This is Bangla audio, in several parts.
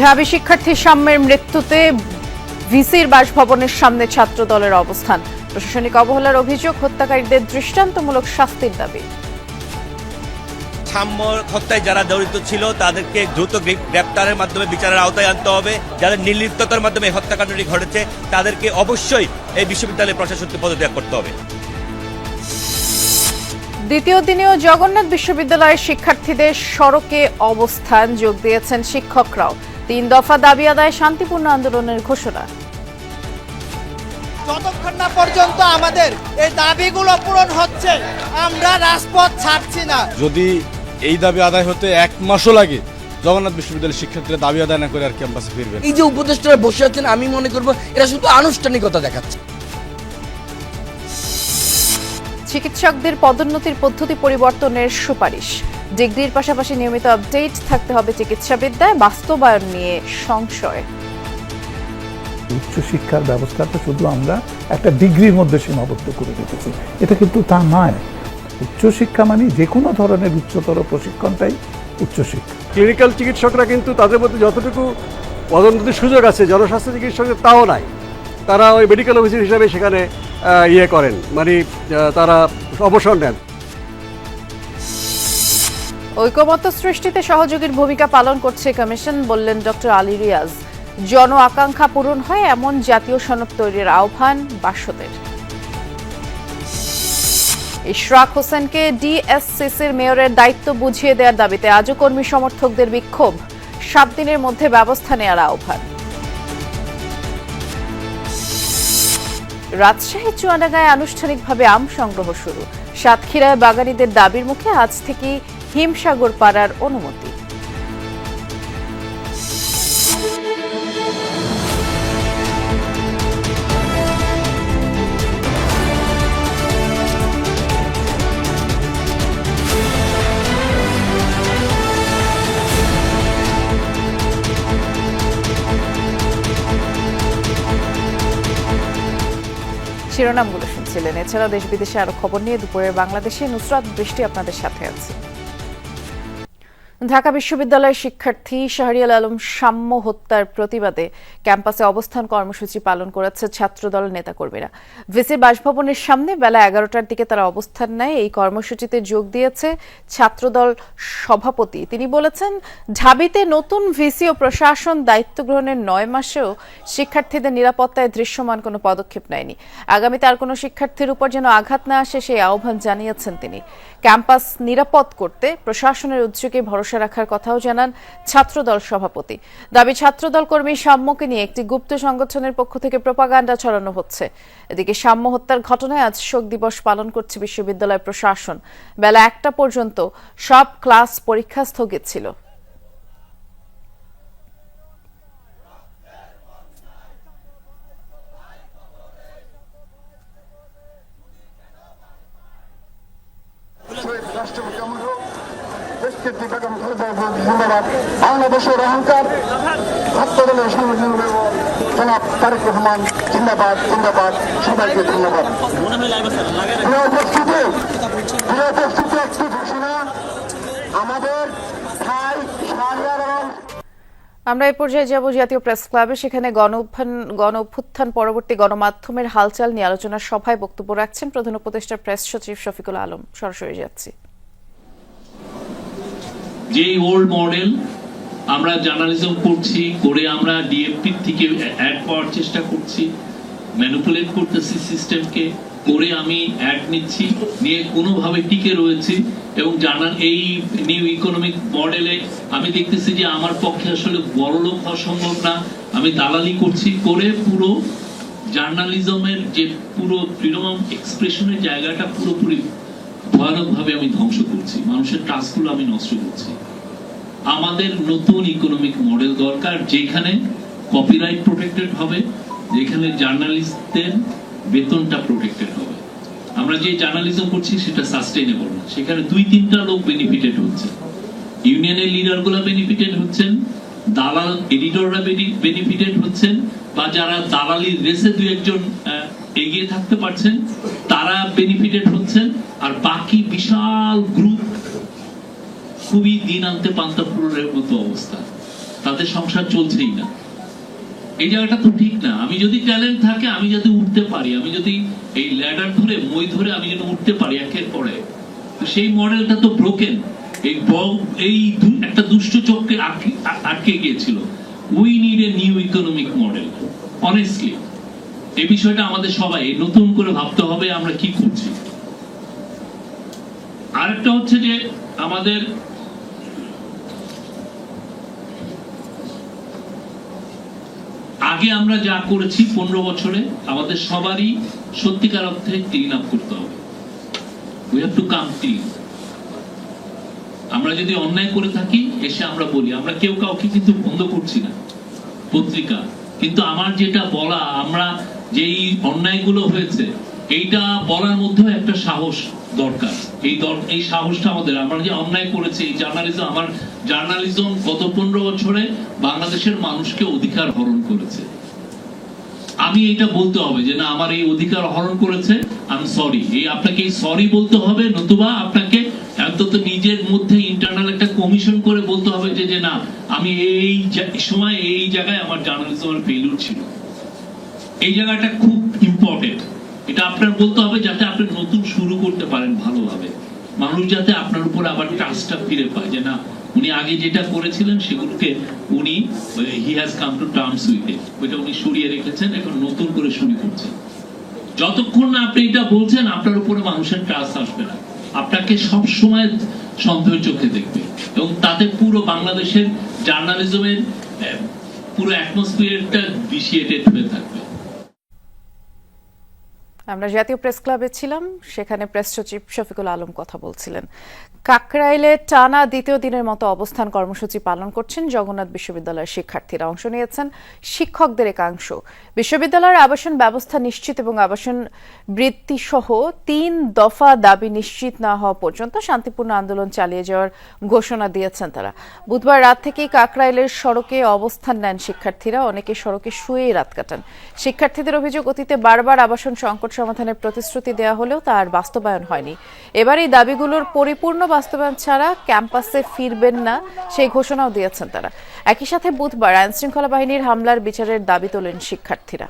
ঢাবি শিক্ষার্থী সাম্যের মৃত্যুতে ভিসির বাসভবনের সামনে ছাত্র দলের অবস্থান। প্রশাসনিক অবহেলার অভিযোগ হত্যাকারীদের দৃষ্টান্তমূলক শাস্তির দাবি। সাম্য হত্যায় যারা জড়িত ছিল তাদেরকে দ্রুত গ্রেপ্তারের মাধ্যমে বিচারের আওতায় আনতে হবে। যাদের নির্লিপ্ততার মাধ্যমে হত্যাকাণ্ডটি ঘটেছে তাদেরকে অবশ্যই এই বিশ্ববিদ্যালয়ের প্রশাসনকে পদত্যাগ করতে হবে। দ্বিতীয় দিনেও জগন্নাথ বিশ্ববিদ্যালয়ের শিক্ষার্থীদের সড়কে অবস্থান যোগ দিয়েছেন শিক্ষকরাও। তিন দফা দাবি আদায় শান্তিপূর্ণ আন্দোলনের ঘোষণা। যতক্ষণ না পর্যন্ত আমাদের এই দাবিগুলো পূরণ হচ্ছে আমরা রাজপথ ছাড়ছি না। যদি এই দাবি আদায় হতে এক মাসও লাগে জগন্নাথ বিশ্ববিদ্যালয়ের শিক্ষার্থীরা দাবি আদায় না করে আর ক্যাম্পাসে ফিরবেন এই যে উপদেষ্টারা বসে আছেন আমি মনে করব এরা শুধু আনুষ্ঠানিকতা দেখাচ্ছে। চিকিৎসকদের পদোন্নতির পদ্ধতি পরিবর্তনের সুপারিশ। ডিগ্রির পাশাপাশি নিয়মিত আপডেট থাকতে হবে চিকিৎসাবিদ্যায় বাস্তবায়ন নিয়ে সংশয়। উচ্চশিক্ষার ব্যবস্থাটা শুধু আমরা একটা ডিগ্রির মধ্যে সীমাবদ্ধ করে রেখেছি। এটা কিন্তু তা নয়। উচ্চশিক্ষা মানে যে কোনো ধরনের উচ্চতর প্রশিক্ষণটাই উচ্চশিক্ষা। ক্লিনিক্যাল চিকিৎসকরা কিন্তু তাদের মধ্যে যতটুকু পদোন্নতির সুযোগ আছে জনস্বাস্থ্য চিকিৎসকের তাও নাই। তারা ওই মেডিকেল অফিসার হিসাবে সেখানে ইয়ে করেন। মানে তারা অবসর নেন। ঐকমত্য সৃষ্টিতে সহযোগীর ভূমিকা পালন করছে কমিশন, বললেন ডক্টর আলী রিয়াজ। জন আকাঙ্ক্ষা পূরণ হয় এমন জাতীয় সনদ তৈরির আহ্বান বাসদের। ইশরাক হোসেনকে ডিএসসিসির মেয়রের দায়িত্ব বুঝিয়ে দেওয়ার দাবিতে আজও কর্মী সমর্থকদের বিক্ষোভ। সাত দিনের মধ্যে ব্যবস্থা নেওয়ার আহ্বান। রাজশাহী, চুয়াডাঙ্গায় আনুষ্ঠানিকভাবে আম সংগ্রহ শুরু। সাতক্ষীরায় বাগানীদের দাবির মুখে আজ থেকে হিমসাগর পাড়ার অনুমতি। শিরোনামগুলো শুনছিলেন। এছাড়াও দেশ বিদেশে আরও খবর নিয়ে দুপুরের বাংলাদেশে নুসরাত বৃষ্টি আপনাদের সাথে আছে। ঢাকা বিশ্ববিদ্যালয়ের শিক্ষার্থী শাহরিয়াল আলম সাম্য হত্যার প্রতিবাদে ক্যাম্পাসে অবস্থান কর্মসূচি পালন করেছে ছাত্রদল নেতাকর্মীরা। ভিসির বাসভবনের সামনে বেলা এগারোটার দিকে তারা অবস্থান নেয়। এই কর্মসূচিতে যোগ দিয়েছে ছাত্রদল সভাপতি। তিনি বলেছেন, ঢাবিতে নতুন ভিসি ও প্রশাসন দায়িত্ব গ্রহণের নয় মাসেও শিক্ষার্থীদের নিরাপত্তায় দৃশ্যমান কোনো পদক্ষেপ নেয়নি। আগামীতে আর কোনো শিক্ষার্থীর উপর যেন আঘাত না আসে সেই আহ্বান জানিয়েছেন তিনি। ক্যাম্পাস নিরাপদ করতে প্রশাসনের উদ্যোগে ভরসা রাখার কথাও জানান ছাত্রদল সভাপতি। দাবি, ছাত্রদল কর্মী সাম্যকে নিয়ে একটি গুপ্ত সংগঠনের পক্ষ থেকে প্রপাগান্ডা ছড়ানো হচ্ছে। এদিকে সাম্য হত্যার ঘটনায় আজ শোক দিবস পালন করছে বিশ্ববিদ্যালয় প্রশাসন। বেলা একটা পর্যন্ত সব ক্লাস পরীক্ষা স্থগিত ছিল। সংগঠন জনাব তারেক রহমান জিন্দাবাদ জিন্দাবাদ সবাইকে ধন্যবাদ উপস্থিতি উপস্থিতি একটি ঘোষণা আমাদের আমরা এই পর্যায়ে যাব জাতীয় প্রেস ক্লাবে, সেখানে গণ অভ্যুত্থান পরবর্তী গণমাধ্যমের হালচাল নিয়ে আলোচনার সভায় বক্তব্য রাখছেন প্রধান উপদেষ্টা প্রেস সচিব শফিকুল আলম। সরাসরি যাচ্ছি। যে ওল্ড মডেল আমরা জার্নালিজম করছি, করে আমরা ডিএফপি থেকে অ্যাড পাওয়ার চেষ্টা করছি ম্যানিপুলেট করতেছি সিস্টেমকে করে আমি অ্যাড নিচ্ছি, নিয়ে কোনোভাবে টিকে রয়েছি এবং জানান এই নিউ ইকোনমিক মডেলে আমি দেখতেছি যে আমার পক্ষে আসলে বড় লোক হওয়া সম্ভব না। আমি দালালি করছি, করে পুরো জার্নালিজমের যে পুরো ফ্রিডম অফ এক্সপ্রেশনের জায়গাটা পুরোপুরি ভয়ানকভাবে আমি ধ্বংস করছি, মানুষের ট্রাস্টগুলো আমি নষ্ট করছি। আমাদের নতুন ইকোনমিক মডেল দরকার, যেখানে কপিরাইট প্রোটেক্টেড হবে, যেখানে জার্নালিস্টদের বেতনটা প্রোটেক্টেড হবে। আমরা যে জার্নালিজম করছি, সেটা সাস্টেইনেবল না। সেখানে দুই তিনটা লোক বেনিফিটেড হচ্ছে। ইউনিয়নের লিডারগুলো বেনিফিটেড হচ্ছেন, দালাল এডিটররা বেনিফিটেড হচ্ছেন, বা যারা দালালির রেসে দুই একজন এগিয়ে থাকতে পারছেন, তারা বেনিফিটেড হচ্ছেন। আর বাকি বিশাল গ্রুপ খুবই দিন আনতে পান্তা পুরের মতো অবস্থা। তাদের সংসার চলছেই না। এই জায়গাটা তো ঠিক না। আমি যদি ট্যালেন্ট থাকে, আমি যদি উঠতে পারি। আমি যদি এই ল্যাডার ধরে, মই ধরে আমি যদি উঠতে পারি একের পরে সেই মডেলটা তো ব্রোকেন এই এই একটা দুষ্ট চক্রে আটকে গিয়েছিল। We need a new economic model honestly এই বিষয়টা আমাদের সবাই নতুন করে ভাবতে হবে আমরা কি করছি। আরেকটা হচ্ছে যে আমাদের আগে আমরা যা করেছি পনেরো বছরে, আমাদের সবারই সত্যিকার অর্থে ক্লিন আপ করতে হবে। We have to come clean আমরা যদি অন্যায় করে থাকি, এসে আমরা বলি। আমরা কেউ কাউকে কিন্তু বন্ধ করছি না, পত্রিকা। কিন্তু আমার যেটা বলা, আমরা যেই অন্যায়গুলো হয়েছে এইটা বলার মধ্যেও একটা সাহস দরকার। এই এই সাহসটা আমাদের। আমরা যে অন্যায় করেছি, এই জার্নালিজম আমার জার্নালিজম গত পনেরো বছরে বাংলাদেশের মানুষকে অধিকার হরণ করেছে। আমি এটা বলতে হবে যে, না, আমার এই অধিকার হরণ করেছে আমি সরি এই আপনাকে এই সরি বলতে হবে, নতুবা আপনাকে অন্তত নিজের মধ্যে ইন্টারনাল একটা কমিশন করে বলতে হবে যে যে, না, আমি এই সময় এই জায়গায় আমার জার্নালিজমের ফেলিউর ছিল। এই জায়গাটা খুব ইম্পর্টেন্ট এটা আপনার বলতে হবে যাতে আপনি নতুন শুরু করতে পারেন ভালোভাবে। মানুষ যাতে আপনার উপর আবার ট্রাস্টটা ফিরে পায় যে না, উনি আগে যেটা করেছিলেন সেগুলোকে উনি he has come to terms with it ওইটা উনি সরিয়ে রেখেছেন, এখন নতুন করে শুরু করছেন। যতক্ষণ না আপনি এটা বলছেন, আপনার উপরে মানুষের ট্রাস্ট আসবে না। আপনাকে সব সময় সন্দেহের চোখে দেখবে। এবং তাতে পুরো বাংলাদেশের জার্নালিজমের পুরো অ্যাটমসফিয়ারটা ভিসিয়েটেড হয়ে থাকবে। আমরা জাতীয় প্রেস ক্লাবে ছিলাম, সেখানে প্রেস সচিব শফিকুল আলম কথা বলছিলেন। কাকরাইলে টানা দ্বিতীয় দিনের মতো অবস্থান কর্মসূচি পালন করছেন জগন্নাথ বিশ্ববিদ্যালয়ের শিক্ষার্থীরা। অংশ নিয়েছেন শিক্ষকদের একাংশ। বিশ্ববিদ্যালয়ের আবাসন ব্যবস্থা নিশ্চিত এবং আবাসন বৃত্তি সহ তিন দফা দাবি নিশ্চিত না হওয়া পর্যন্ত শান্তিপূর্ণ আন্দোলন চালিয়ে যাওয়ার ঘোষণা দিয়েছেন তারা। বুধবার রাত থেকেই কাকরাইলের সড়কে অবস্থান নেন শিক্ষার্থীরা। অনেকে সড়কে শুয়েই রাত কাটান। শিক্ষার্থীদের অভিযোগ, অতীতে বারবার আবাসন সংকট সমাধানের প্রতিশ্রুতি দেওয়া হলেও তার বাস্তবায়ন হয়নি। এবার এই দাবিগুলোর পরিপূর্ণ বাস্তবায়ন ছাড়া ক্যাম্পাসে ফিরবেন না, সেই ঘোষণাও দিয়েছেন তারা। একই সাথে বুধবার আইনশৃঙ্খলা বাহিনীর হামলার বিচারের দাবি তোলেন শিক্ষার্থীরা।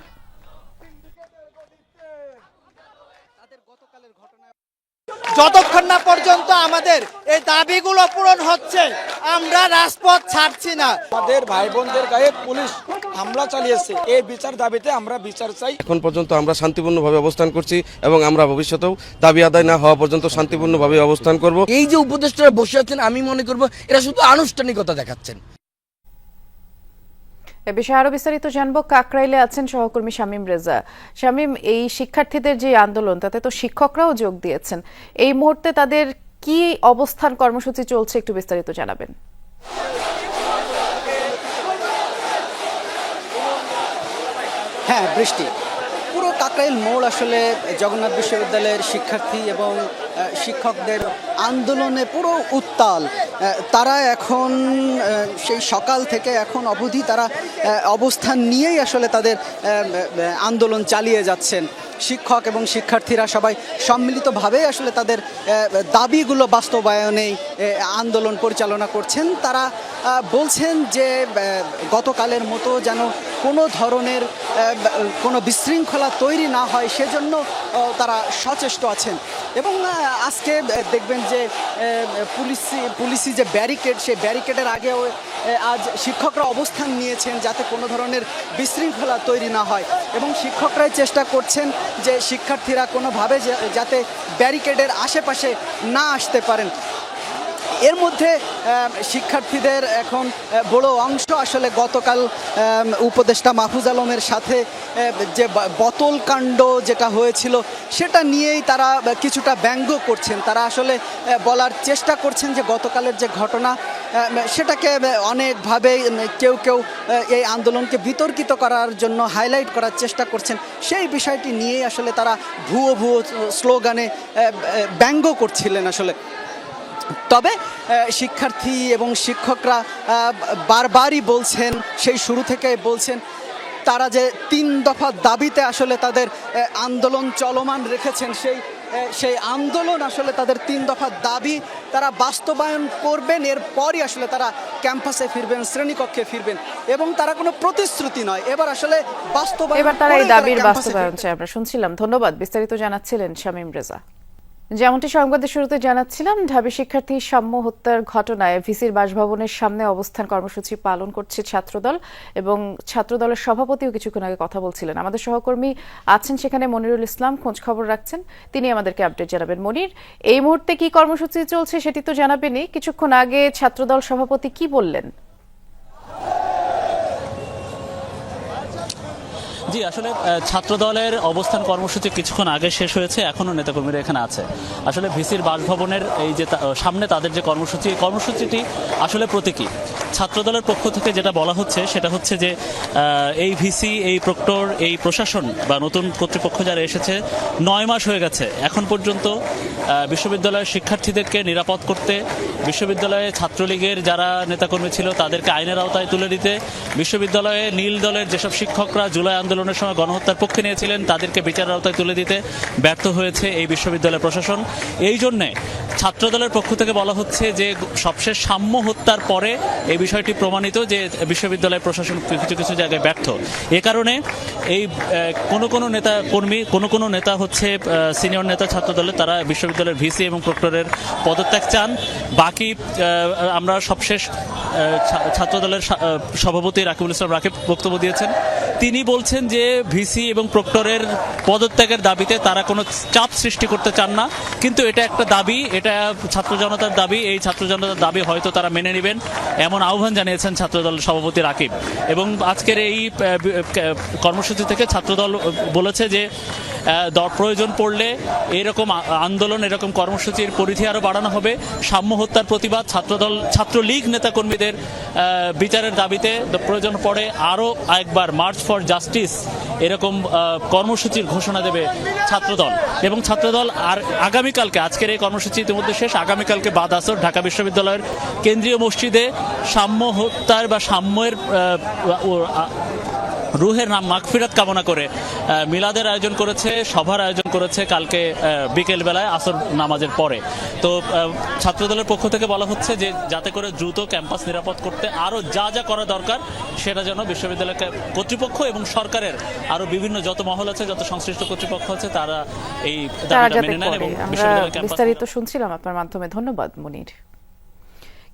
যতক্ষণ না পর্যন্ত আমাদের এই দাবিগুলো পূরণ হচ্ছে আমরা রাজপথ ছাড়ছি না। আমাদের ভাই বোনদের গায়ে পুলিশ হামলা চালিয়েছে এই বিচার দাবিতে আমরা বিচার চাই। এখন পর্যন্ত আমরা শান্তিপূর্ণভাবে অবস্থান করছি এবং আমরা ভবিষ্যতেও দাবি আদায় না হওয়া পর্যন্ত শান্তিপূর্ণভাবে অবস্থান করব। এই যে উপদেষ্টারা বসে আছেন আমি মনে করব এরা শুধু আনুষ্ঠানিকতা দেখাচ্ছেন। এ বিষয়ে আরও বিস্তারিত জানব। কাকরাইলে আছেন সহকর্মী শামীম রেজা। শামীম, এই শিক্ষার্থীদের যে আন্দোলন, তাতে তো শিক্ষকরাও যোগ দিয়েছেন। এই মুহূর্তে তাদের কি অবস্থান কর্মসূচি চলছে একটু বিস্তারিত জানাবেন। হ্যাঁ বৃষ্টি। পুরো কাকরাইল মোড় আসলে জগন্নাথ বিশ্ববিদ্যালয়ের শিক্ষার্থী এবং শিক্ষকদের আন্দোলনে পুরো উত্তাল। তারা এখন সেই সকাল থেকে এখন অবধি তারা অবস্থান নিয়েই আসলে তাদের আন্দোলন চালিয়ে যাচ্ছেন। শিক্ষক এবং শিক্ষার্থীরা সবাই সম্মিলিতভাবেই আসলে তাদের দাবিগুলো বাস্তবায়নে আন্দোলন পরিচালনা করছেন। তারা বলছেন যে গতকালের মতো যেন কোনো ধরনের কোনো বিশৃঙ্খলা তৈরি না হয়, সেজন্য তারা সচেষ্ট আছেন। এবং আজকে দেখবেন যে পুলিশি পুলিশি যে ব্যারিকেড, সেই ব্যারিকেডের আগেও আজ শিক্ষকরা অবস্থান নিয়েছেন যাতে কোনো ধরনের বিশৃঙ্খলা তৈরি না হয়। এবং শিক্ষকরাই চেষ্টা করছেন যে শিক্ষার্থীরা কোনোভাবে যাতে ব্যারিকেডের আশেপাশে না আসতে পারেন। এর মধ্যে শিক্ষার্থীদের এখন বড় অংশ আসলে গতকাল উপদেষ্টা মাহফুজ আলমের সাথে যে বোতল কাণ্ড যেটা হয়েছিল, সেটা নিয়েই তারা কিছুটা ব্যঙ্গ করছেন। তারা আসলে বলার চেষ্টা করছেন যে গতকালের যে ঘটনা সেটাকে অনেকভাবে কেউ কেউ এই আন্দোলনকে বিতর্কিত করার জন্য হাইলাইট করার চেষ্টা করছেন। সেই বিষয়টি নিয়েই আসলে তারা ভুয়ো ভুয়ো স্লোগানে ব্যঙ্গ করছিলেন আসলে। তবে শিক্ষার্থী এবং শিক্ষকরা বারবারই বলছেন সেই শুরু থেকে বলছেন তারা যে তিন দফা দাবিতে আসলে তাদের আন্দোলন চলমান রেখেছেন সেই সেই আন্দোলন আসলে তাদের তিন দফা দাবি তারা বাস্তবায়ন করবেন এরপরই আসলে তারা ক্যাম্পাসে ফিরবেন শ্রেণীকক্ষে ফিরবেন এবং তারা কোনো প্রতিশ্রুতি নয়। এবার আসলে বাস্তবায়ন এবার তারা এই দাবির বাস্তবায়ন। চাই আমরা শুনছিলাম ধন্যবাদ। বিস্তারিত জানাচ্ছিলেন শামীম রেজা। যেমনটি সংবাদের শুরুতে জানাচ্ছিলাম, ঢাবি শিক্ষার্থী সাম্য হত্যার ঘটনায় ভিসির বাসভবনের সামনে অবস্থান কর্মসূচি পালন করছে ছাত্রদল এবং ছাত্রদলের সভাপতিও কিছুক্ষণ আগে কথা বলছিলেন। আমাদের সহকর্মী আছেন সেখানে মনিরুল ইসলাম, খোঁজ খবর রাখছেন, তিনি আমাদেরকে আপডেট জানাবেন। মনির, এই মুহূর্তে কি কর্মসূচি চলছে সেটি তো জানাবেনই। কিছুক্ষণ আগে ছাত্রদল সভাপতি কি বললেন? জি, আসলে ছাত্র দলের অবস্থান কর্মসূচি কিছুক্ষণ আগে শেষ হয়েছে, এখনও নেতাকর্মীরা এখানে আছে। আসলে ভিসির বাসভবনের এই যে সামনে তাদের যে কর্মসূচি, এই কর্মসূচিটি আসলে প্রতীকী। ছাত্রদলের পক্ষ থেকে যেটা বলা হচ্ছে, সেটা হচ্ছে যে এই ভিসি, এই প্রক্টর, এই প্রশাসন বা নতুন কর্তৃপক্ষ যারা এসেছে, নয় মাস হয়ে গেছে। এখন পর্যন্ত বিশ্ববিদ্যালয়ের শিক্ষার্থীদেরকে নিরাপদ করতে, বিশ্ববিদ্যালয়ে ছাত্রলীগের যারা নেতাকর্মী ছিল, তাদেরকে আইনের আওতায় তুলে দিতে, বিশ্ববিদ্যালয়ে নীল দলের যেসব শিক্ষকরা জুলাই আন্দোলনের সময় গণহত্যার পক্ষে নিয়েছিলেন, তাদেরকে বিচারের আওতায় তুলে দিতে ব্যর্থ হয়েছে এই বিশ্ববিদ্যালয় প্রশাসন। এই জন্যে ছাত্রদলের পক্ষ থেকে বলা হচ্ছে যে, সবশেষ সাম্য হত্যার পরে এই বিষয়টি প্রমাণিত যে বিশ্ববিদ্যালয় প্রশাসন কিছু কিছু জায়গায় ব্যর্থ। এ কারণে এই কোন কোনো নেতা কর্মী, কোনো কোনো নেতা হচ্ছে সিনিয়র নেতা ছাত্রদলের তারা বিশ্ববিদ্যালয়ের ভিসি এবং প্রক্টরের পদত্যাগ চান। বাকি আমরা সবশেষ ছাত্রদলের সভাপতি রাকিবুল ইসলাম রাকিব বক্তব্য দিয়েছেন। তিনি বলছেন যে ভিসি এবং প্রক্টরের পদত্যাগের দাবিতে তারা কোনো চাপ সৃষ্টি করতে চান না। কিন্তু এটা একটা দাবি, এটা ছাত্র জনতার দাবি, এই ছাত্র জনতার দাবি হয়তো তারা মেনে নেবেন এমন আহ্বান জানিয়েছেন ছাত্রদল সভাপতি রাকিব। এবং আজকের এই কর্মসূচি থেকে ছাত্রদল বলেছে যে প্রয়োজন পড়লে এরকম আন্দোলন, এরকম কর্মসূচির পরিধি আরও বাড়ানো হবে। সাম্য হত্যার প্রতিবাদ, ছাত্রদল, ছাত্রলীগ নেতাকর্মীদের বিচারের দাবিতে প্রয়োজন পড়ে আরও একবার মার্চ ফর জাস্টিস, এরকম কর্মসূচির ঘোষণা দেবে ছাত্রদল। এবং ছাত্রদল আর আগামীকালকে, আজকের এই কর্মসূচি ইতিমধ্যে শেষ, আগামীকালকে বাদ আসর, ঢাকা বিশ্ববিদ্যালয়ের কেন্দ্রীয় মসজিদে সাম্য হত্যার বা সাম্যের রুহের নাম মাগফিরাত কামনা করে মিলাদের আয়োজন করেছে সভার আয়োজন করেছে কালকে বিকেল বেলায় আসর নামাজের পরে। তো ছাত্রদলের পক্ষ থেকে বলা হচ্ছে যে যাতে করে দ্রুত ক্যাম্পাস নিরাপদ করতে আরও যা যা করা দরকার সেটা যেন বিশ্ববিদ্যালয় কর্তৃপক্ষ এবং সরকারের আরও বিভিন্ন যত মহল আছে যত সংশ্লিষ্ট কর্তৃপক্ষ আছে তারা এই মেনে নেন এবং বিস্তারিত শুনছিলাম আপনার মাধ্যমে। ধন্যবাদ মুনির।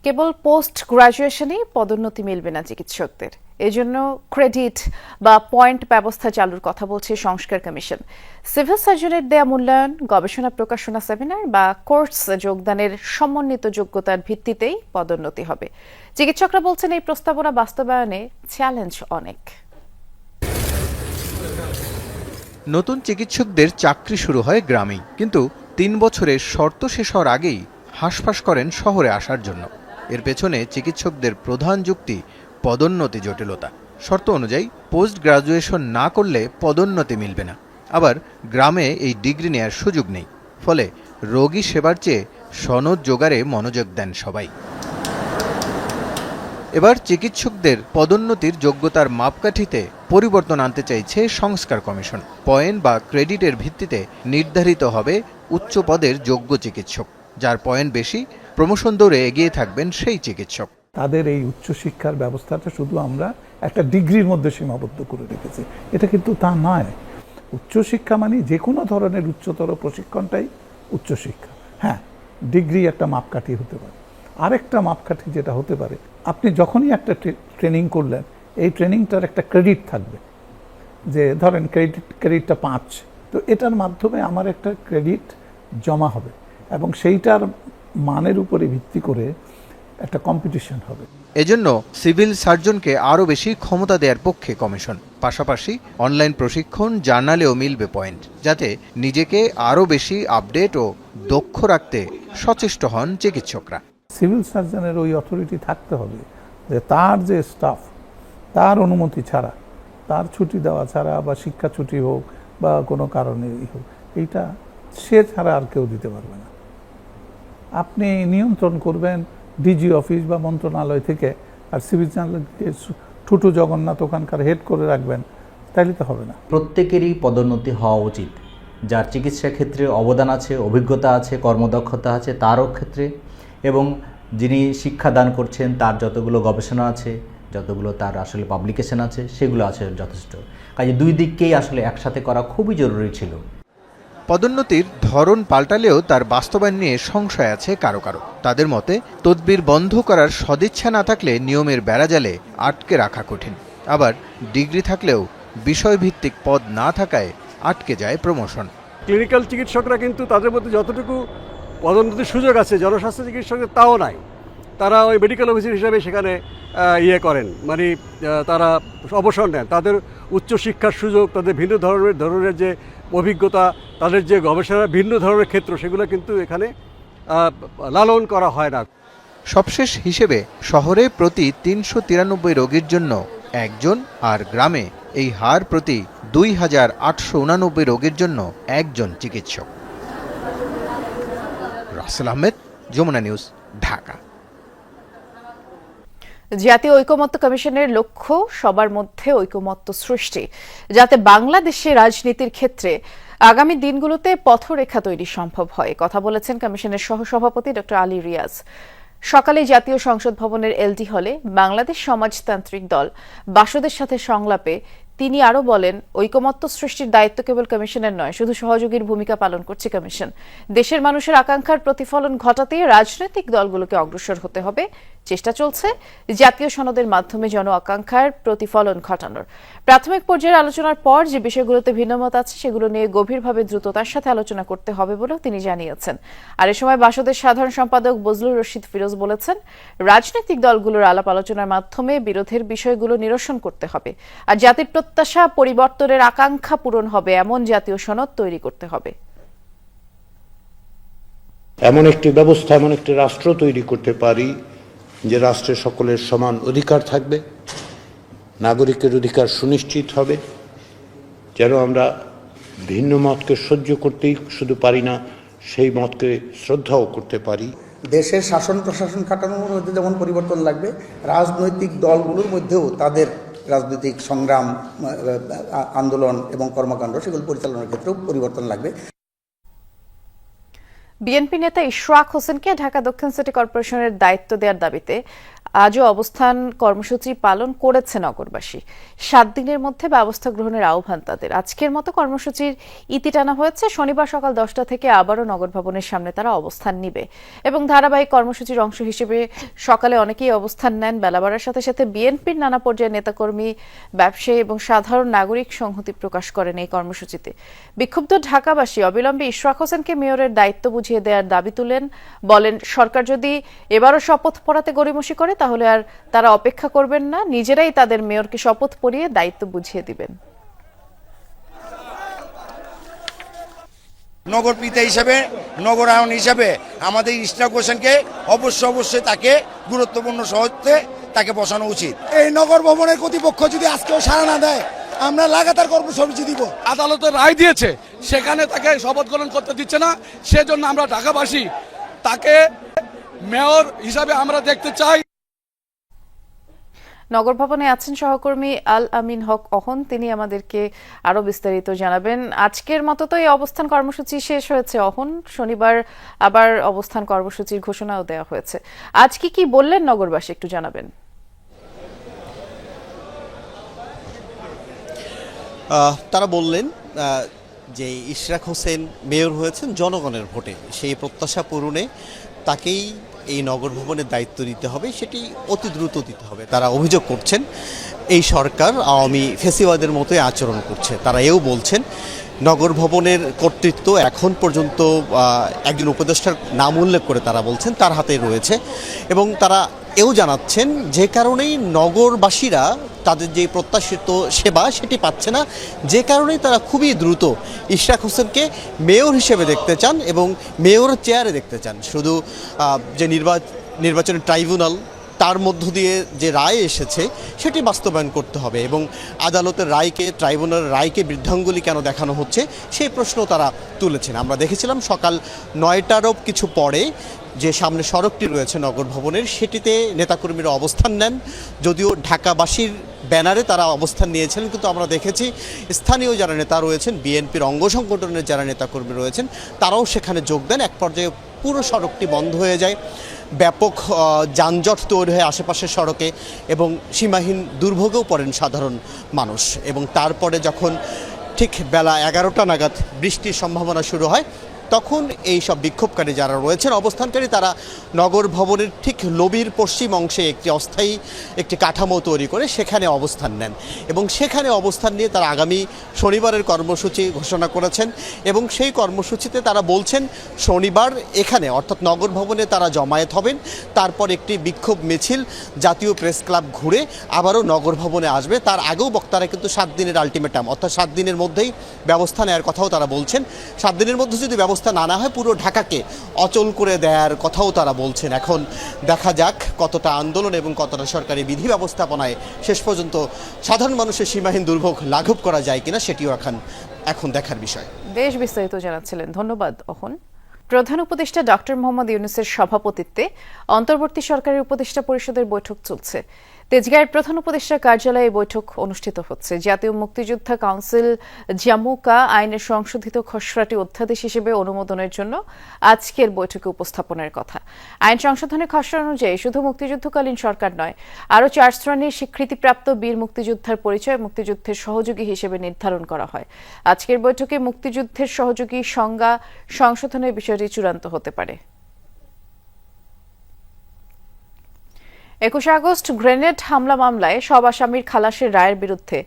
কেবল পোস্ট গ্রাজুয়েশনেই পদোন্নতি মিলবে না চিকিৎসকদের। এজন্য ক্রেডিট বা পয়েন্ট ব্যবস্থা চালুর কথা বলছে সংস্কার কমিশন। সিভিল সার্জনের দেয়া মূল্যায়ন, গবেষণা প্রকাশনা সেমিনার বা কোর্স যোগদানের সমন্বিত যোগ্যতার ভিত্তিতেই পদোন্নতি হবে। চিকিৎসকরা বলছেন এই প্রস্তাবনা বাস্তবায়নে চ্যালেঞ্জ অনেক। নতুন চিকিৎসকদের চাকরি শুরু হয় গ্রামেই, কিন্তু তিন বছরের শর্ত শেষ হওয়ার আগেই হাঁসফাঁস করেন শহরে আসার জন্য। এর পেছনে চিকিৎসকদের প্রধান যুক্তি পদোন্নতি জটিলতা। শর্ত অনুযায়ী পোস্ট গ্রাজুয়েশন না করলে পদোন্নতি মিলবে না। আবার গ্রামে এই ডিগ্রি নেয়ার সুযোগ নেই। ফলে রোগী সেবার চেয়ে সনদ জোগাড়ে মনোযোগ দেন সবাই। এবার চিকিৎসকদের পদোন্নতির যোগ্যতার মাপকাঠিতে পরিবর্তন আনতে চাইছে সংস্কার কমিশন। পয়েন্ট বা ক্রেডিটের ভিত্তিতে নির্ধারিত হবে উচ্চ পদের যোগ্য চিকিৎসক। যার পয়েন্ট বেশি, প্রমোশন দৌড়ে এগিয়ে থাকবেন সেই চিকিৎসক। তাদের এই উচ্চশিক্ষার ব্যবস্থাটা শুধু আমরা একটা ডিগ্রির মধ্যে সীমাবদ্ধ করে রেখেছি। এটা কিন্তু তা নয়। উচ্চশিক্ষা মানে যে কোনো ধরনের উচ্চতর প্রশিক্ষণটাই উচ্চশিক্ষা। হ্যাঁ ডিগ্রি একটা মাপকাঠি হতে পারে। আরেকটা মাপকাঠি যেটা হতে পারে, আপনি যখনই একটা ট্রেনিং করলেন, এই ট্রেনিংটার একটা ক্রেডিট থাকবে। যে ধরেন ক্রেডিট, ক্রেডিটটা পাঁচ, তো এটার মাধ্যমে আমার একটা ক্রেডিট জমা হবে। এবং সেইটার মানের উপরে ভিত্তি করে একটা কম্পিটিশন হবে। এজন্য সিভিল সার্জনকে আরও বেশি ক্ষমতা দেওয়ার পক্ষে কমিশন। পাশাপাশি অনলাইন প্রশিক্ষণ জার্নালেও মিলবে পয়েন্ট যাতে নিজেকে আরও বেশি আপডেট ও দক্ষ রাখতে সচেষ্ট হন চিকিৎসকরা। সিভিল সার্জনের ওই অথরিটি থাকতে হবে যে তার যে স্টাফ তার অনুমতি ছাড়া তার ছুটি দেওয়া ছাড়া বা শিক্ষা ছুটি হোক বা কোনো কারণে হোক এইটা সে ছাড়া আর কেউ দিতে পারবে না। আপনি নিয়ন্ত্রণ করবেন ডিজি অফিস বা মন্ত্রণালয় থেকে আর সিভিল সার্জনকে ঠুটু জগন্নাথ ওখানকার হেড করে রাখবেন, তাইলে তো হবে না। প্রত্যেকেরই পদোন্নতি হওয়া উচিত। যার চিকিৎসা ক্ষেত্রে অবদান আছে, অভিজ্ঞতা আছে, কর্মদক্ষতা আছে, তারও ক্ষেত্রে এবং যিনি শিক্ষা দান করছেন, তার যতগুলো গবেষণা আছে, যতগুলো তার আসলে পাবলিকেশন আছে, সেগুলো আছে যথেষ্ট। কাজে দুই দিককেই আসলে একসাথে করা খুবই জরুরি ছিল। পদোন্নতির ধরন পাল্টালেও তার বাস্তবায়ন নিয়ে সংশয় আছে কারও কারও। তাদের মতে, তদবির বন্ধ করার সদিচ্ছা না থাকলে নিয়মের বেড়াজালে আটকে রাখা কঠিন। আবার ডিগ্রি থাকলেও বিষয়ভিত্তিক পদ না থাকায় আটকে যায় প্রমোশন। ক্লিনিক্যাল চিকিৎসকরা কিন্তু তাদের মধ্যে যতটুকু পদোন্নতির সুযোগ আছে, জনস্বাস্থ্য চিকিৎসকের তাও নাই। তারা ওই মেডিকেল অফিসার হিসাবে সেখানে ইয়ে করেন। মানে তারা অবসর নেন। তাদের উচ্চশিক্ষার সুযোগ, তাদের ভিন্ন ধরনের ধরনের যে অভিজ্ঞতা, তাদের যে গবেষণা ভিন্ন ধরনের ক্ষেত্র, সেগুলো কিন্তু এখানে লালন করা হয় না। সবশেষ হিসেবে শহরে প্রতি তিনশো তিরানব্বই রোগীর জন্য একজন আর গ্রামে এই হার প্রতি দুই হাজার আটশো উনানব্বই রোগীর জন্য একজন চিকিৎসক। রাসেল আহমেদ, যমুনা নিউজ, ঢাকা। জাতীয় ঐকমত্য কমিশনের লক্ষ্য সবার মধ্যে ঐকমত্য সৃষ্টি, যাতে বাংলাদেশে রাজনীতির ক্ষেত্রে আগামী দিনগুলোতে পথরেখা তৈরি সম্ভব হয়। কথা বলেছেন কমিশনের সহসভাপতি ডক্টর আলী রিয়াজ। সকালে জাতীয় সংসদ ভবনের এলডি হলে বাংলাদেশ সমাজতান্ত্রিক দল বাসদের সাথে সংলাপে তিনি আরও বলেন, ঐকমত্য সৃষ্টির দায়িত্ব কেবল কমিশনের নয়, শুধু সহযোগীর ভূমিকা পালন করছে কমিশন। দেশের মানুষের আকাঙ্ক্ষার প্রতিফলন ঘটাতে রাজনৈতিক দলগুলোকে অগ্রসর হতে হবে। চেষ্টা চলছে জাতীয় সনদের মাধ্যমে জন আকাঙ্ক্ষার প্রতিফলন ঘটানোর। প্রাথমিক পর্যায়ের আলোচনার পর যে বিষয়গুলোতে ভিন্নমত আছে, সেগুলো নিয়ে গভীরভাবে দ্রুততার সাথে আলোচনা করতে হবে বলেও তিনি জানিয়েছেন। আর এ সময় বাসদের সাধারণ সম্পাদক বজলুর রশিদ ফিরোজ বলেছেন, রাজনৈতিক দলগুলোর আলাপ আলোচনার মাধ্যমে বিরোধের বিষয়গুলো নিরসন করতে হবে। আর জাতির প্রত্যাশা পরিবর্তনের আকাঙ্ক্ষা পূরণ হবে এমন জাতীয় সনদ তৈরি করতে হবে। এমন একটি ব্যবস্থা এমন একটি রাষ্ট্র তৈরি করতে পারি যে রাষ্ট্রে সকলের সমান অধিকার থাকবে নাগরিকের অধিকার সুনিশ্চিত হবে যেন আমরা ভিন্ন মতকে সহ্য করতেই শুধু পারি না সেই মতকে শ্রদ্ধাও করতে পারি। দেশের শাসন প্রশাসন কাঠামোর মধ্যে যেমন পরিবর্তন লাগবে রাজনৈতিক দলগুলোর মধ্যেও তাদের রাজনৈতিক সংগ্রাম আন্দোলন এবং কর্মকাণ্ড সেগুলো পরিচালনার ক্ষেত্রেও পরিবর্তন লাগবে। বিএনপি নেতা ইশরাক হোসেনকে ঢাকা দক্ষিণ সিটি কর্পোরেশনের দায়িত্ব দেওয়ার দাবিতে আজও অবস্থান কর্মসূচি পালন করেছে নগরবাসী। সাত দিনের মধ্যে ব্যবস্থা গ্রহণের আহ্বান তাদের। আজকের মতো কর্মসূচির ইতি টানা হয়েছে। শনিবার সকাল দশটা থেকে আবারও নগর ভবনের সামনে তারা অবস্থান নিবে। এবং ধারাবাহিক কর্মসূচির অংশ হিসেবে সকালে অনেকেই অবস্থান নেন বেলা বাড়ার সাথে সাথে বিএনপির নানা পর্যায়ের নেতাকর্মী, ব্যবসায়ী এবং সাধারণ নাগরিক সংহতি প্রকাশ করেন এই কর্মসূচিতে। বিক্ষুব্ধ ঢাকাবাসী অবিলম্বে ইশরাক হোসেনকে মেয়রের দায়িত্ব বুঝিয়ে দেওয়ার দাবি তুলেন। বলেন সরকার যদি এবারও শপথ পড়াতে গড়িমসি করে তাহলে আর তারা অপেক্ষা করবেন না। নিজেরাই তাদের মেয়রকে শপথ পড়িয়ে দায়িত্ব বুঝিয়ে দিবেন। নগর পিতা হিসাবে নগরায়ন হিসাবে আমাদের হোসেনকে অবশ্য অবশ্যই তাকে গুরুত্বপূর্ণ সহজে তাকে বসানো উচিত। এই নগর ভবনের কর্তৃপক্ষ যদি আজকেও সাড়া না দেয় আমরা লাগাতার কর্মসূচি দিব। আদালতে রায় দিয়েছে সেখানে তাকে শপথ গ্রহণ করতে দিচ্ছে না সেজন্য আমরা ঢাকাবাসী তাকে মেয়র হিসাবে আমরা দেখতে চাই। নগর ভবনে আছেন সহকর্মী আল আমিন হক অহন তিনি আমাদেরকে আরও বিস্তারিত জানাবেন। আজকের মতো তো এই অবস্থান কর্মসূচি শেষ হয়েছে অহন। শনিবার আবার অবস্থান কর্মসূচির ঘোষণাও দেওয়া হয়েছে। আজকে কি বললেন নগরবাসী একটু জানাবেন। তারা বললেন যে ইশরাক হোসেন মেয়র হয়েছেন জনগণের ভোটে। সেই প্রত্যাশা পূরণে তাকেই এই নগর ভবনের দায়িত্ব দিতে হবে, সেটি অতি দ্রুত দিতে হবে। তারা অভিযোগ করছেন, এই সরকার আওয়ামী ফেসিবাদের মতোই আচরণ করছে। তারা এও বলছেন নগর ভবনের কর্তৃত্ব এখন পর্যন্ত একজন উপদেষ্টার নাম উল্লেখ করে তারা বলছেন, তার হাতে রয়েছে। এবং তারা এও জানাচ্ছেন, যে কারণেই নগরবাসীরা তাদের যে প্রত্যাশিত সেবা সেটি পাচ্ছে না, যে কারণেই তারা খুবই দ্রুত ইশরাক হোসেনকে মেয়র হিসেবে দেখতে চান এবং মেয়র চেয়ারে দেখতে চান। শুধু যে নির্বাচ নির্বাচনী ট্রাইব্যুনাল তার মধ্য দিয়ে যে রায় এসেছে, সেটি বাস্তবায়ন করতে হবে এবং আদালতের রায়কে ট্রাইব্যুনাল রায়কে বৃদ্ধাঙ্গুলি কেন দেখানো হচ্ছে, সেই প্রশ্ন তারা তুলেছেন। আমরা দেখেছিলাম সকাল নয়টারও কিছু পরে যে সামনে সড়কটি রয়েছে নগর ভবনের, সেটিতে নেতাকর্মীরা অবস্থান নেন। যদিও ঢাকাবাসীর ব্যানারে তারা অবস্থান নিয়েছিলেন, কিন্তু আমরা দেখেছি স্থানীয় যারা নেতা রয়েছেন, বিএনপির অঙ্গ সংগঠনের যারা নেতাকর্মী রয়েছেন, তারাও সেখানে যোগ দেন। এক পর্যায়ে পুরো সড়কটি বন্ধ হয়ে যায়। ব্যাপক যানজট তৈরি হয় আশেপাশের সড়কে এবং সীমাহীন দুর্ভোগেও পড়েন সাধারণ মানুষ। এবং তারপরে যখন ঠিক বেলা এগারোটা নাগাদ বৃষ্টির সম্ভাবনা শুরু হয় তখন এই সব বিক্ষোভকারী যারা রয়েছেন, অবস্থানকারী তারা নগর ভবনের ঠিক লবির পশ্চিম অংশে একটি অস্থায়ী একটি কাঠামো তৈরি করে সেখানে অবস্থান নেন এবং সেখানে অবস্থান নিয়ে তারা আগামী শনিবারের কর্মসূচি ঘোষণা করেছেন এবং সেই কর্মসূচিতে তারা বলছেন, শনিবার এখানে অর্থাৎ নগর ভবনে তারা জমায়েত হবেন, তারপর একটি বিক্ষোভ মিছিল, জাতীয় প্রেস ক্লাব ঘুরে আবারও নগর ভবনে আসবে। তার আগেও বক্তারা কিন্তু সাত দিনের আলটিমেটাম অর্থাৎ সাত দিনের মধ্যেই ব্যবস্থা নেওয়ার কথাও তারা বলছেন। সাত দিনের মধ্যে যদি ব্যবস্থা না না হয় পুরো ঢাকাকে অচল করে দেওয়ার কথাও তারা বলছেন। এখন দেখা যাক কতটা আন্দোলন এবং কতটা সরকারি বিধি ব্যবস্থাপনায় শেষ পর্যন্ত সাধারণ মানুষের সীমাহীন দুর্ভোগ লাঘব করা যায় কিনা সেটিও এখন এখন দেখার বিষয়। বেশ বিস্তারিত জানাচ্ছিলেন। ধন্যবাদ, অহন। প্রধান উপদেষ্টা ডক্টর মোহাম্মদ ইউনুসের সভাপতিত্বে অন্তর্বর্তী সরকারের উপদেষ্টা পরিষদের বৈঠক চলছে। তেজগাঁয়ের প্রধান উপদেষ্টা কার্যালয়ে বৈঠক অনুষ্ঠিত হচ্ছে। জাতীয় মুক্তিযোদ্ধা কাউন্সিল জামুকা আইনের সংশোধিত খসড়াটি অধ্যাদেশ হিসেবে অনুমোদনের জন্য আজকের বৈঠকে উপস্থাপনের কথা। আইন সংশোধনের খসড়া অনুযায়ী শুধু মুক্তিযুদ্ধকালীন সরকার নয়, আরও চার শ্রেণির স্বীকৃতিপ্রাপ্ত বীর মুক্তিযোদ্ধার পরিচয় মুক্তিযুদ্ধের সহযোগী হিসেবে নির্ধারণ করা হয়। আজকের বৈঠকে মুক্তিযুদ্ধের সহযোগী সংজ্ঞা সংশোধনের বিষয়টি চূড়ান্ত হতে পারে। একুশে আগস্ট গ্রেনেড হামলা মামলায় সব আসামির খালাসের রায়ের বিরুদ্ধে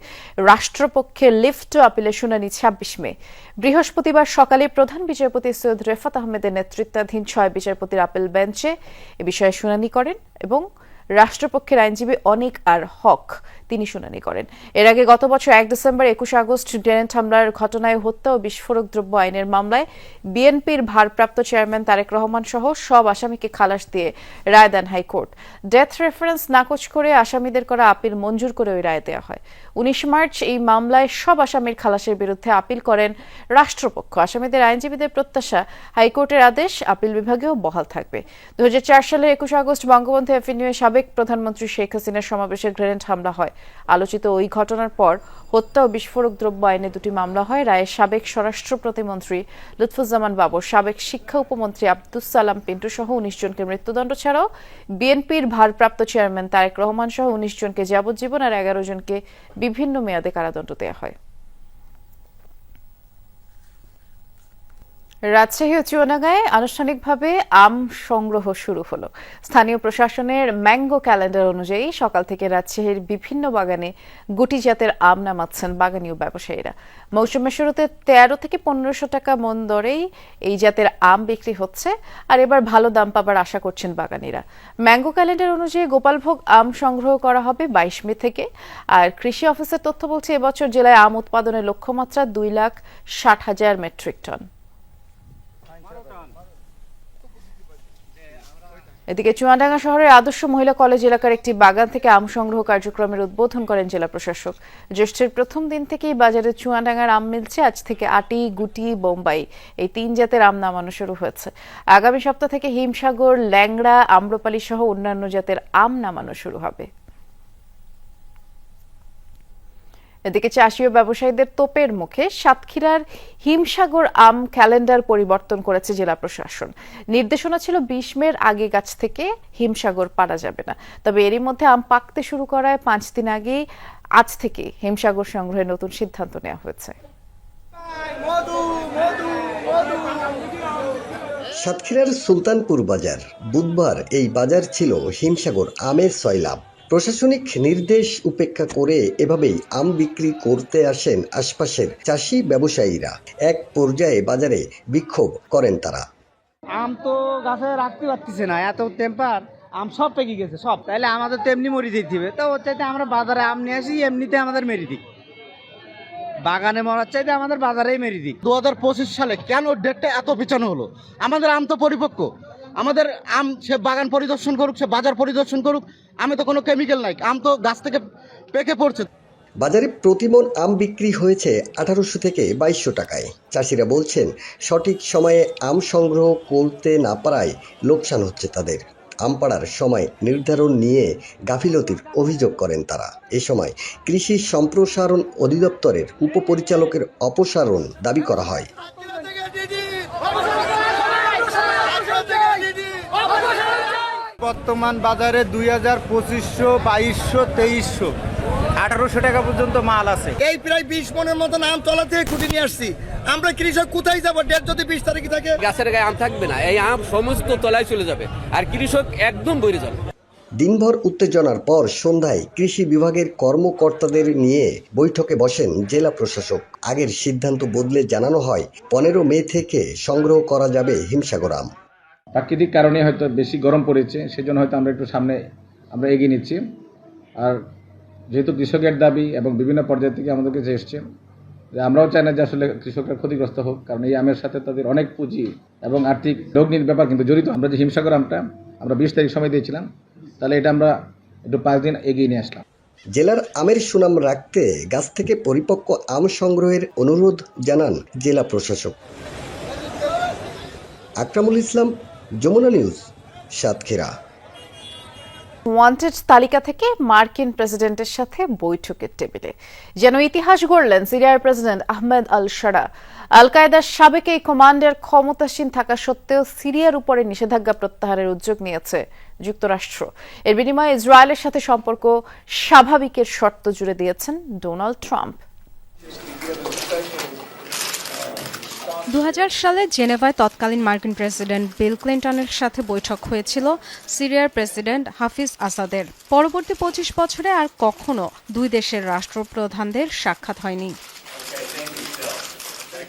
রাষ্ট্রপক্ষে লিফট আপিলের শুনানি ছাব্বিশ মে। বৃহস্পতিবার সকালে প্রধান বিচারপতি সৈয়দ রেফাত আহমেদের নেতৃত্বাধীন ছয় বিচারপতির আপিল বেঞ্চে এ বিষয়ে শুনানি করেন এবং রাষ্ট্রপক্ষের আইনজীবী অনিক আর হক তিনি শুনানি করেন। এর আগে গত বছর এক ডিসেম্বর একুশে আগস্ট গ্রেনেড হামলার ঘটনায় হত্যা ও বিস্ফোরক দ্রব্য আইনের মামলায় বিএনপির ভারপ্রাপ্ত চেয়ারম্যান তারেক রহমান সহ সব আসামিকে খালাস দিয়ে রায় দেন হাইকোর্ট। ডেথ রেফারেন্স নাকচ করে আসামিদের করা আপিল মঞ্জুর করে ওই রায় দেওয়া হয়। উনিশ মার্চ এই মামলায় সব আসামির খালাসের বিরুদ্ধে আপিল করেন রাষ্ট্রপক্ষ। আসামিদের আইনজীবীদের প্রত্যাশা, হাইকোর্টের আদেশ আপিল বিভাগেও বহাল থাকবে। দু সালের একুশ আগস্ট বঙ্গবন্ধু এভিনিউয়ে সাবেক প্রধানমন্ত্রী শেখ হাসিনার সমাবেশে গ্রেনেড হামলা হয়। আলোচিত ওই ঘটনার পর হত্যা ও বিস্ফোরক দ্রব্য আইনে দুটি মামলা হয়। রায়ের সাবেক স্বরাষ্ট্র প্রতিমন্ত্রী লুৎফুজ্জামান বাবর, সাবেক শিক্ষা উপমন্ত্রী আব্দুস সালাম পিন্টু সহ উনিশ জনকে মৃত্যুদণ্ড ছাড়াও বিএনপির ভারপ্রাপ্ত চেয়ারম্যান তারেক রহমান সহ উনিশ জনকে যাবজ্জীবন আর এগারো জনকে বিভিন্ন মেয়াদে কারাদণ্ড দেওয়া হয়। রাজশাহী ও চুয়াডাঙ্গায় আনুষ্ঠানিকভাবে আম সংগ্রহ শুরু হলো। স্থানীয় প্রশাসনের ম্যাঙ্গো ক্যালেন্ডার অনুযায়ী সকাল থেকে রাজশাহীর বিভিন্ন বাগানে গুটি জাতের আম নামাচ্ছেন বাগানীয় ব্যবসায়ীরা। মৌসুমের শুরুতে তেরো থেকে পনেরোশো টাকা মন দরেই এই জাতের আম বিক্রি হচ্ছে, আর এবার ভালো দাম পাবার আশা করছেন বাগানীরা। ম্যাঙ্গো ক্যালেন্ডার অনুযায়ী গোপালভোগ আম সংগ্রহ করা হবে বাইশ মে থেকে, আর কৃষি অফিসের তথ্য বলছে, এবছর জেলায় আম উৎপাদনের লক্ষ্যমাত্রা দুই লাখ ষাট হাজার মেট্রিক টন। এদিকে চুয়াডাঙ্গা শহরের আদর্শ মহিলা কলেজ এলাকার একটি বাগান থেকে আম সংগ্রহ কার্যক্রমের উদ্বোধন করেন জেলা প্রশাসক। জ্যৈষ্ঠের প্রথম দিন থেকেই বাজারে চুয়াডাঙ্গার আম মিলছে, আজ থেকে আটি, গুটি, বোম্বাই এই তিন জাতের আম নামানো শুরু হয়েছে। আগামী সপ্তাহ থেকে হিমসাগর, ল্যাংড়া, আম্রপালি সহ অন্যান্য জাতের আম নামানো শুরু হবে। এদিকে চাষি ও ব্যবসায়ীদের তোপের মুখে সাতক্ষীরার হিমসাগর আম ক্যালেন্ডার পরিবর্তন করেছে জেলা প্রশাসন। নির্দেশনা ছিল বিশ মের আগে গাছ থেকে হিমসাগর পারা যাবে না। তবে এরই মধ্যে আম পাকতে শুরু করায় পাঁচ দিন আগেই আজ থেকে হিমসাগর সংগ্রহের নতুন সিদ্ধান্ত নেওয়া হয়েছে। সাতক্ষীরার সুলতানপুর বাজার। বুধবার এই বাজার ছিল হিমসাগর আমের সয়লাভ প্রশাসনিক নির্দেশ উপেক্ষা করে এভাবেই আম বিক্রি করতে আসেন আশপাশের চাষি ব্যবসায়ীরা। এক পর্যায়ে বাজারে বিক্ষোভ করেন তারা। আম তো গাছে রাখতে পারতেছে না এত টেম্পার আম সব পেকে গেছে সব। তাহলে আমাদের তো এমনি মরি দিতে হবে। তো ওর চাইতে আমরা বাজারে আম নিয়ে আসি এমনিতে আমাদের মেরি দিক বাগানে মরার চাইতে আমাদের বাজারেই মেরি দিক দু হাজার পঁচিশ সালে কেন ডেটটা এত পিছানো হলো? আমাদের আম তো পরিপক্ক। আমাদের আম সে বাগান পরিদর্শন করুক সে বাজার পরিদর্শন করুক আমি তো কোনো কেমিক্যাল নাই, আম তো গাছ থেকে পেকে পড়ছে। বাজারে প্রতিমন আম বিক্রি হয়েছে আঠারোশো থেকে বাইশশো টাকায়। চাষিরা বলছেন, সঠিক সময়ে আম সংগ্রহ করতে না পারায় লোকসান হচ্ছে তাদের। আম পাড়ার সময় নির্ধারণ নিয়ে গাফিলতির অভিযোগ করেন তারা। এ সময় কৃষি সম্প্রসারণ অধিদপ্তরের উপপরিচালকের অপসারণ দাবি করা হয়। বর্তমান বাজারে দুই হাজার পঁচিশশো বাইশশো তেইশশো। আঠারোশো টাকা পর্যন্ত মাল আছে। এই প্রায় বিশ মনের মতন আম তলা থেকে খুঁটে নিয়ে আসছি। আমরা কৃষক কোথায় যাব? ডেট যদি বিশ তারিখে থাকে? গাছের গায়ে আম থাকবে না। এই আম সমস্ত তলায় চলে যাবে। আর কৃষক একদম বইরে যাবে। দিনভর উত্তেজনার পর সন্ধ্যায় কৃষি বিভাগের কর্মকর্তাদের নিয়ে বৈঠকে বসেন জেলা প্রশাসক। আগের সিদ্ধান্ত বদলে জানানো হয় পনেরো মে থেকে সংগ্রহ করা যাবে হিমসাগর আম। প্রাকৃতিক কারণে হয়তো বেশি গরম পড়েছে, সেজন্য হয়তো আমরা একটু সামনে আমরা এগিয়ে নিচ্ছি। আর যেহেতু কৃষকের দাবি এবং বিভিন্ন পর্যায় থেকে আমাদের কাছে এসছে, যে আমরাও চাই না যে আসলে কৃষকরা ক্ষতিগ্রস্ত হোক, কারণ এই আমের সাথে তাদের অনেক পুঁজি এবং আর্থিক লগ্নির ব্যাপার কিন্তু জড়িত। আমরা যে হিমসাগর আমটা আমরা বিশ তারিখ সময় দিয়েছিলাম, তাহলে এটা আমরা একটু পাঁচ দিন এগিয়ে নিয়ে আসলাম। জেলার আমের সুনাম রাখতে গাছ থেকে পরিপক্ক আম সংগ্রহের অনুরোধ জানান জেলা প্রশাসক। আকরামুল ইসলাম যমুনা নিউজ, সাতক্ষীরা। ওয়ান্টেড তালিকা থেকে মার্কিন প্রেসিডেন্টের সাথে বৈঠকের টেবিলে। যেন ইতিহাস গড়লেন সিরিয়ার প্রেসিডেন্ট আহমেদ আল সারা। আল কায়দার সাবেক এই কমান্ডার ক্ষমতাসীন থাকা সত্ত্বেও সিরিয়ার উপরে নিষেধাজ্ঞা প্রত্যাহারের উদ্যোগ নিয়েছে যুক্তরাষ্ট্র। এর বিনিময়ে ইসরায়েলের সাথে সম্পর্ক স্বাভাবিকের শর্ত জুড়ে দিয়েছেন ডোনাল্ড ট্রাম্প। দু হাজার সালে জেনেভায় তৎকালীন মার্কিন প্রেসিডেন্ট বিল ক্লিন্টনের সাথে বৈঠক হয়েছিল সিরিয়ার প্রেসিডেন্ট হাফিজ আসাদের। পরবর্তী পঁচিশ বছরে আর কখনো দুই দেশের রাষ্ট্রপ্রধানদের সাক্ষাৎ হয়নি।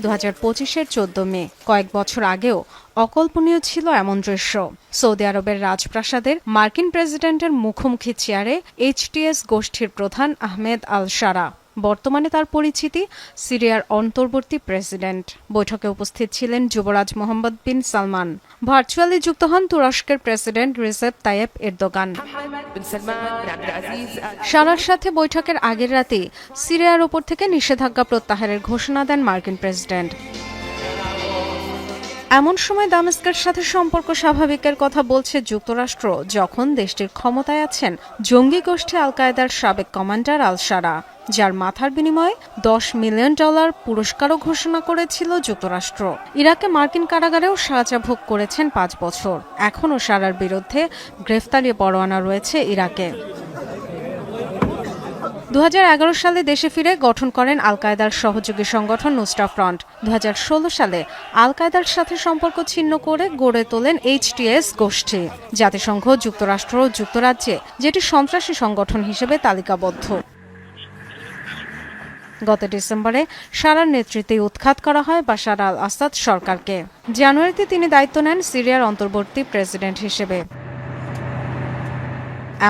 দু হাজার পঁচিশের চোদ্দ মে, কয়েক বছর আগেও অকল্পনীয় ছিল এমন দৃশ্য। সৌদি আরবের রাজপ্রাসাদের মার্কিন প্রেসিডেন্টের মুখোমুখি চেয়ারে এইচটিএস গোষ্ঠীর প্রধান আহমেদ আল সারা বর্তমানে তার পরিচিতি সিরিয়ার অন্তর্বর্তী প্রেসিডেন্ট। বৈঠকে উপস্থিত ছিলেন যুবরাজ মোহাম্মদ বিন সালমান। ভার্চুয়ালি যুক্ত হন তুরস্কের প্রেসিডেন্ট রিসেপ তাইয়েব এরদোগান। সারার সাথে বৈঠকের আগের রাতে সিরিয়ার ওপর থেকে নিষেধাজ্ঞা প্রত্যাহারের ঘোষণা দেন মার্কিন প্রেসিডেন্ট। এমন সময় দামেস্কের সাথে সম্পর্ক স্বাভাবিকের কথা বলছে যুক্তরাষ্ট্র, যখন দেশটির ক্ষমতায় আছেন জঙ্গি গোষ্ঠী আল কায়দার সাবেক কমান্ডার আল সারা যার মাথার বিনিময়ে দশ মিলিয়ন ডলার পুরস্কারও ঘোষণা করেছিল যুক্তরাষ্ট্র। ইরাকে মার্কিন কারাগারেও সাজা ভোগ করেছেন পাঁচ বছর। এখনও সারার বিরুদ্ধে গ্রেফতারি পরোয়ানা রয়েছে ইরাকে। দু হাজার এগারো সালে দেশে ফিরে গঠন করেন আল কায়দার সহযোগী সংগঠন নুসরা ফ্রন্ট। দু হাজার ষোলো সালে আল কায়দার সাথে সম্পর্ক ছিন্ন করে গড়ে তোলেন এইচটিএস গোষ্ঠী। জাতিসংঘ, যুক্তরাষ্ট্র ও যুক্তরাজ্যে যেটি সন্ত্রাসী সংগঠন হিসেবে তালিকাবদ্ধ। গত ডিসেম্বরে সারার নেতৃত্বে উৎখাত করা হয় বাশার আল আসাদ সরকারকে। জানুয়ারিতে তিনি দায়িত্ব নেন সিরিয়ার অন্তর্বর্তী প্রেসিডেন্ট হিসেবে।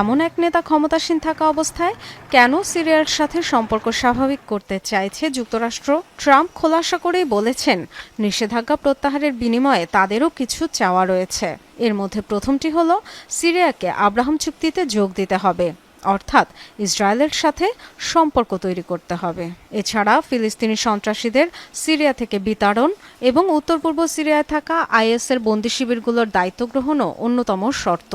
এমন এক নেতা ক্ষমতাসীন থাকা অবস্থায় কেন সিরিয়ার সাথে সম্পর্ক স্বাভাবিক করতে চাইছে যুক্তরাষ্ট্র? ট্রাম্প খোলাসা করেই বলেছেন নিষেধাজ্ঞা প্রত্যাহারের বিনিময়ে তাদেরও কিছু চাওয়া রয়েছে। এর মধ্যে প্রথমটি হল, সিরিয়াকে আব্রাহাম চুক্তিতে যোগ দিতে হবে। অর্থাৎ ইসরায়েলের সাথে সম্পর্ক তৈরি করতে হবে। এছাড়া ফিলিস্তিনি সন্ত্রাসীদের সিরিয়া থেকে বিতাড়ন এবং উত্তর পূর্ব সিরিয়ায় থাকা আইএসের বন্দি শিবিরগুলোর দায়িত্ব গ্রহণও অন্যতম শর্ত।